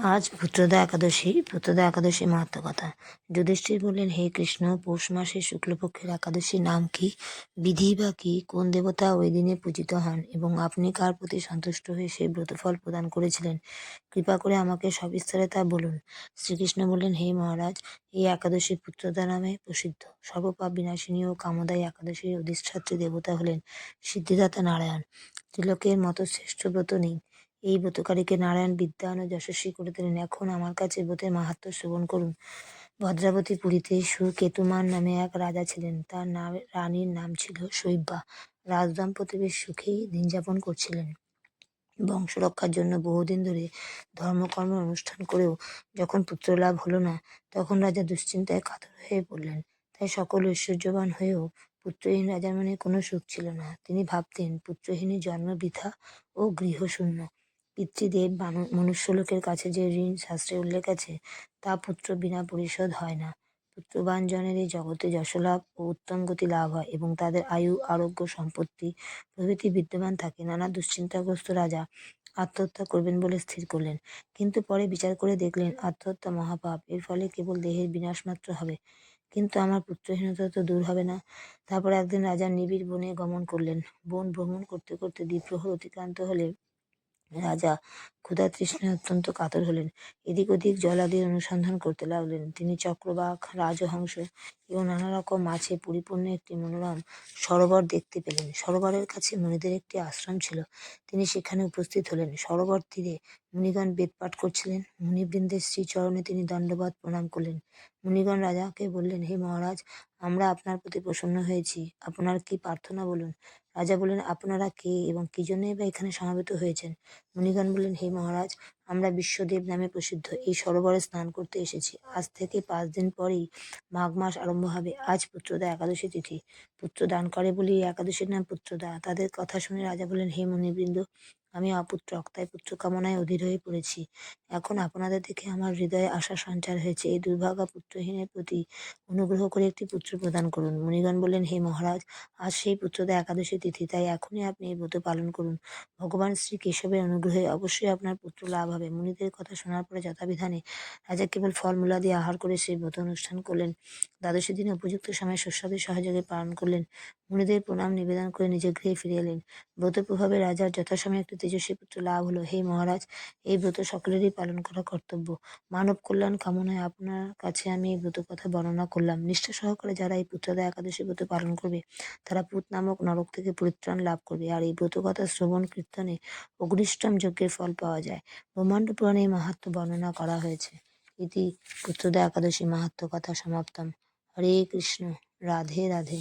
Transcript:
আজ পুত্রদা একাদশী পুত্রদা একাদশী মাহাত্ম কথা। যুধিষ্ঠির বললেন, হে কৃষ্ণ, পৌষ মাসে শুক্লপক্ষের একাদশীর নাম কি? বিধি বা কি? কোন দেবতা ওই দিনে পূজিত হন? এবং আপনি কার প্রতি সন্তুষ্ট হয়ে সেই ব্রতফল প্রদান করেছিলেন? কৃপা করে আমাকে সবিস্তারে তা বলুন। শ্রীকৃষ্ণ বললেন, হে মহারাজ, এই একাদশী পুত্রদা নামে প্রসিদ্ধ। সর্বপাপ বিনাশিনী ও কামদায়ী একাদশীর অধিষ্ঠাত্রী দেবতা হলেন সিদ্ধিদাতা নারায়ণ। ত্রিলোকের মতো শ্রেষ্ঠ ব্রত নেই। এই ব্রতকারীকে নারায়ণ বিদ্যায়ন ও যশস্বী করে দিলেন এখন আমার কাছে ব্রতের মাহাত্ম শ্রবণ করুন। ভদ্রাবতী পুরীতে সুকেতুমান নামে এক রাজা ছিলেন। তার নাম রানীর নাম ছিল শৈব্যা। রাজদম্পতি বেশ সুখেই দিন যাপন করছিলেন। বংশ রক্ষার জন্য বহুদিন ধরে ধর্মকর্ম অনুষ্ঠান করেও যখন পুত্র লাভ হলো না, তখন রাজা দুশ্চিন্তায় কাতর হয়ে পড়লেন। তাই সকল ঐশ্বর্যবান হয়েও পুত্রহীন রাজার মনে কোনো সুখ ছিল না। তিনি ভাবতেন, পুত্রহীনের জন্ম বৃথা ও গৃহশূন্য। পিতৃদেব মানু- মনুষ্যলোকের কাছে যে ঋণ শাস্ত্রে উল্লেখ আছে, তা পুত্র বিনা পরিশোধ হয় না। পুত্রবান জনের এই জগতে যশলাভ ও উত্তম গতি লাভ হয় এবং তাদের আয়ু, আরোগ্য, সম্পত্তি প্রভৃতি বিদ্যমান থাকে। নানা দুশ্চিন্তাগ্রস্ত রাজা আত্মহত্যা করবেন বলে স্থির করলেন, কিন্তু পরে বিচার করে দেখলেন আত্মহত্যা মহাপাপ। এর ফলে কেবল দেহের বিনাশ মাত্র হবে। কিন্তু আমার পুত্রহীনতা তো দূর হবে না। তারপর একদিন রাজা নিবিড় বনে গমন করলেন। বন ভ্রমণ করতে করতে দ্বিপ্রহর অতিক্রান্ত হলে রাজা ক্ষুধা তৃষ্ণায় অত্যন্ত কাতর হলেন। এদিক ওদিক জলাদির অনুসন্ধান করতে লাগলেন। তিনি চক্রবাক, রাজহংস এবং নানা রকম মাছে পরিপূর্ণ একটি মনোরম সরোবর দেখতে পেলেন। সরোবরের কাছে মুনিদের একটি আশ্রম ছিল। তিনি সেখানে উপস্থিত হলেন। সরোবর তীরে মুনিগণ বেদ পাঠ করছিলেন। মুনিবৃন্দের শ্রীচরণে তিনি দণ্ডবাদ প্রণাম করলেন। মুনিগণ রাজাকে বললেন, হে মহারাজ, আমরা আপনার প্রতি প্রসন্ন হয়েছি। আপনার কি প্রার্থনা বলুন? রাজা বললেন, আপনারা কে এবং কি জন্যই বা এখানে সমাবেত হয়েছেন? মুনিগণ বললেন, হে মহারাজ, আমরা বিশ্বদেব নামে প্রসিদ্ধ। এই সরোবরে স্নান করতে এসেছি। আজ থেকে পাঁচ দিন পরেই মাঘ মাস আরম্ভ হবে। আজ পুত্রদা একাদশী তিথি। পুত্র দান করে বলি, একাদশীর নাম পুত্রদা। তাদের কথা শুনে রাজা বললেন, হে মুনিবৃন্দ আমি অপুত্রক তাই পুত্র কামনায় অধীর হয়ে পড়েছি। এখন আপনাদের দেখে আমার হৃদয়ে আশা সঞ্চার হয়েছে। এই দুর্ভাগা পুত্রহীনের প্রতি অনুগ্রহ করে একটি পুত্র প্রদান করুন। মুনিগণ বললেন, হে মহারাজ, আজ সেই পুত্রদা একাদশী তিথি, তাই এখনই আপনি এই ব্রত পালন করুন। ভগবান শ্রী কেশবের অনুগ্রহে অবশ্যই আপনার পুত্র লাভ হবে। মুনিদের কথা শোনার পরে যথাবিধানে রাজা কেবল ফলমূলা দিয়ে আহার করে সেই ব্রত অনুষ্ঠান করলেন। দ্বাদশী দিনে উপযুক্ত সময়ে সুস্বাদু সহযোগে পালন করলেন। মুনিদের প্রণাম নিবেদন করে নিজের গৃহে ফিরে এলেন। ব্রত প্রভাবে রাজার যথাসময়ে একটি তেজস্বী পুত্র লাভ হলো। হে মহারাজ, এই ব্রত সকলেরই পালন করা কর্তব্য। মানব কল্যাণ কামনায় আপনার কাছে আমি এই ব্রত কথা বর্ণনা করলাম। নিষ্ঠা সহকারে যারা এই পুত্রদা একাদশী ব্রত পালন করবে, তারা পুত নামক নরক থেকে পরিত্রাণ লাভ করবে। আর এই ব্রত কথা শ্রবণ কীর্তনে অগ্নিষ্টম যজ্ঞের ফল পাওয়া যায়। ব্রহ্মাণ্ড পুরাণে এই মাহাত্ম বর্ণনা করা হয়েছে। ইতি পুত্রদা একাদশী মাহাত্ম কথা সমাপ্তম। হরে কৃষ্ণ। রাধে রাধে।